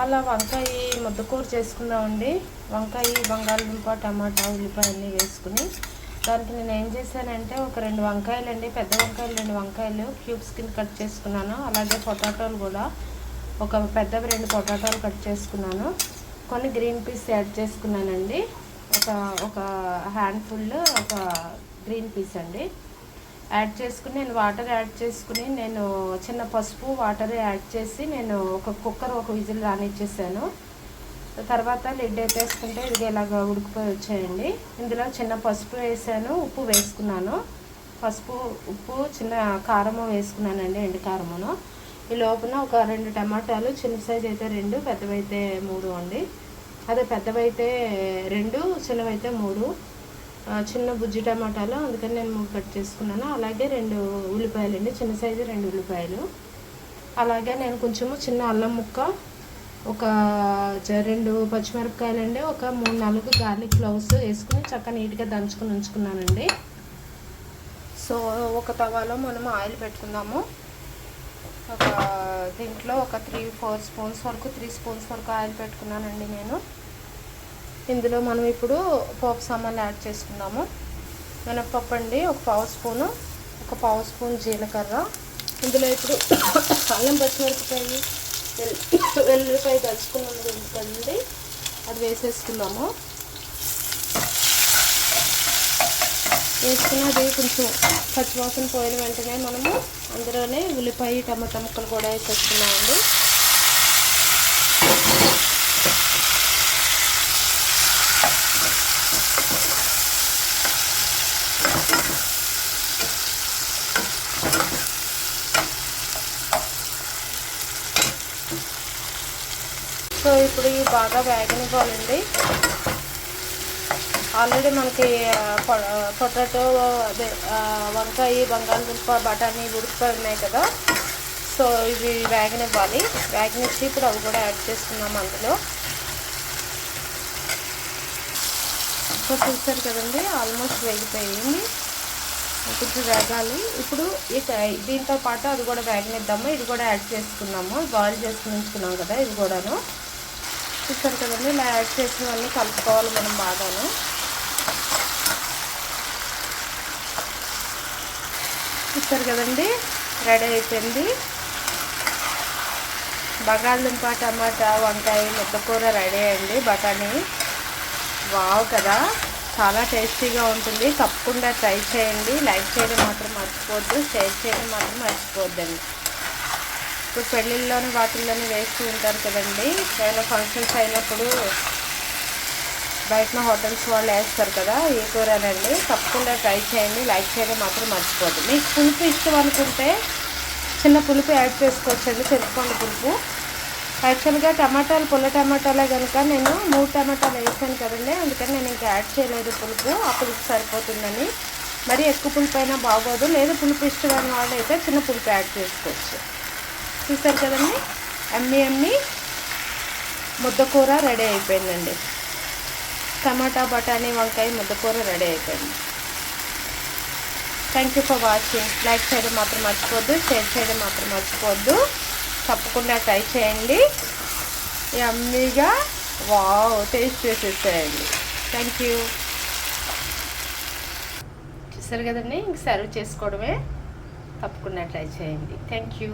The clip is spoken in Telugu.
మళ్ళీ వంకాయ ముద్దకూర చేసుకుందామండి. వంకాయ బంగాళదుంప టమాటా ఉల్లిపాయ అన్నీ వేసుకుని దానికి నేను ఏం చేశానంటే ఒక రెండు వంకాయలు అండి పెద్ద వంకాయలు రెండు వంకాయలు క్యూబ్స్ కింద కట్ చేసుకున్నాను. అలాగే పొటాటోలు కూడా ఒక పెద్ద రెండు పొటాటోలు కట్ చేసుకున్నాను. కొన్ని గ్రీన్ పీస్ యాడ్ చేసుకున్నానండి. ఒక ఒక హ్యాండ్ఫుల్ ఒక గ్రీన్ పీస్ అండి. యాడ్ చేసుకుని నేను వాటర్ యాడ్ చేసుకుని నేను చిన్న పసుపు వాటర్ యాడ్ చేసి నేను ఒక కుక్కర్ ఒక విజిల్ రానిచ్చేసాను. తర్వాత లిడ్ ఎత్తేసుకుంటే ఇది ఇలాగ ఉడికిపోయి వచ్చాయండి. ఇందులో చిన్న పసుపు వేసాను ఉప్పు వేసుకున్నాను. పసుపు ఉప్పు చిన్న కారము వేసుకున్నానండి ఎండు కారమును. ఈ లోపల ఒక రెండు టమాటాలు చిన్న సైజ్ అయితే రెండు పెద్దవైతే మూడు అండి. అదే పెద్దవైతే రెండు చిన్నవైతే మూడు. చిన్న బుజ్జి టమాటాలు అందుకని నేను మూడు కట్ చేసుకున్నాను. అలాగే రెండు ఉల్లిపాయలు అండి చిన్న సైజు రెండు ఉల్లిపాయలు. అలాగే నేను కొంచెము చిన్న అల్లం ముక్క ఒక జ- రెండు పచ్చిమిరపకాయలు అండి ఒక మూడు నాలుగు గార్లిక్ ఫ్లవర్స్ వేసుకుని చక్కగా నీట్గా దంచుకుని ఉంచుకున్నానండి. సో ఒక తవాలో మనం ఆయిల్ పెట్టుకుందాము. ఒక దీంట్లో ఒక త్రీ ఫోర్ స్పూన్స్ వరకు త్రీ స్పూన్స్ వరకు ఆయిల్ పెట్టుకున్నానండి నేను. ఇందులో మనం ఇప్పుడు పోపు సామాన్లు యాడ్ చేసుకున్నాము మినప్పప్పు అండి ఒక పావు స్పూను ఒక పావు స్పూన్ జీలకర్ర. ఇందులో ఇప్పుడు అల్లం పచ్చిమిరపకాయ వెల్లుల్లిపాయ దంచుకున్నది ఎందుకండి అది వేసేసుకుందాము. వేసుకున్నది కొంచెం పచ్చివాసన పోయిన వెంటనే మనము అందులోనే ఉల్లిపాయ టమాటా ముక్కలు కూడా వేసేసుకున్నామండి సో ఇప్పుడు ఇవి బాగా వేగనివ్వాలండి. ఆల్రెడీ మనకి పొటాటో అదే వంకాయ బంగాళదుంప బఠానీ ఉడికిపోయి ఉన్నాయి కదా. సో ఇవి వేగనివ్వాలి. వేగనిచ్చి ఇప్పుడు అవి కూడా యాడ్ చేసుకున్నాం అందులో. సో చూసారు కదండి ఆల్మోస్ట్ వేగిపోయింది. కొంచెం వేగాలి. ఇప్పుడు ఇక దీంతో పాటు అది కూడా వేగనిద్దాము. ఇది కూడా యాడ్ చేసుకున్నాము. బాయిల్ చేసుకుని ఉంచుకున్నాం కదా ఇది కూడాను. చూస్తారు కదండి ఇలా యాడ్ చేసినవన్నీ కలుపుకోవాలి మనం బాగాను. చూస్తారు కదండి రెడీ అయిపోయింది. బంగాళదుంప టమాటా వంకాయ ముద్దకూర రెడీ అయింది బఠానీ. వావ్ కదా చాలా టేస్టీగా ఉంటుంది. తప్పకుండా ట్రై చేయండి. లైక్ చేయడం మాత్రం మర్చిపోవద్దు షేర్ చేయడం మాత్రం మర్చిపోవద్దండి. ఇప్పుడు పెళ్ళిళ్ళలోని వాటిల్లోని వేస్తూ ఉంటారు కదండి. ఏమైనా ఫంక్షన్స్ అయినప్పుడు బయట హోటల్స్ వాళ్ళు వేస్తారు కదా ఏ కూరనండి. తప్పకుండా ట్రై చేయండి. లైక్ చేయడం మాత్రం మర్చిపోద్దు మీకు పులుపు ఇష్టం అనుకుంటే చిన్న పులుపు యాడ్ చేసుకోవచ్చండి. చింతపండు పులుపు. యాక్చువల్గా టమాటాలు పుల్ల టమాటాలే కనుక నేను మూడు టమాటాలు వేసాను కదండి. అందుకని నేను ఇంకా యాడ్ చేయలేదు పులుపు. ఆ పులుపు సరిపోతుందని. మరి ఎక్కువ పులుపు అయినా బాగోదు. లేదు పులుపు ఇష్టమైన వాళ్ళు అయితే చిన్న పులుపు యాడ్ చేసుకోవచ్చు. చూసారు కదండి? అమ్మి అమ్మి ముద్దకూర రెడీ అయిపోయిందండి. టమాటా బఠానీ వంకాయ ముద్దకూర రెడీ అయిపోయింది. Thank you for watching like చేయడం మాత్రం మర్చిపోవద్దు షేర్ చేయడం మాత్రం మర్చిపోవద్దు తప్పకుండా ట్రై చేయండి. యమ్మీగా వావ్ టేస్ట్ చేసేసేయండి. థ్యాంక్ యూ చూసారు కదండి? ఇంక సర్వ్ చేసుకోవడమే. తప్పకుండా ట్రై చేయండి. Thank you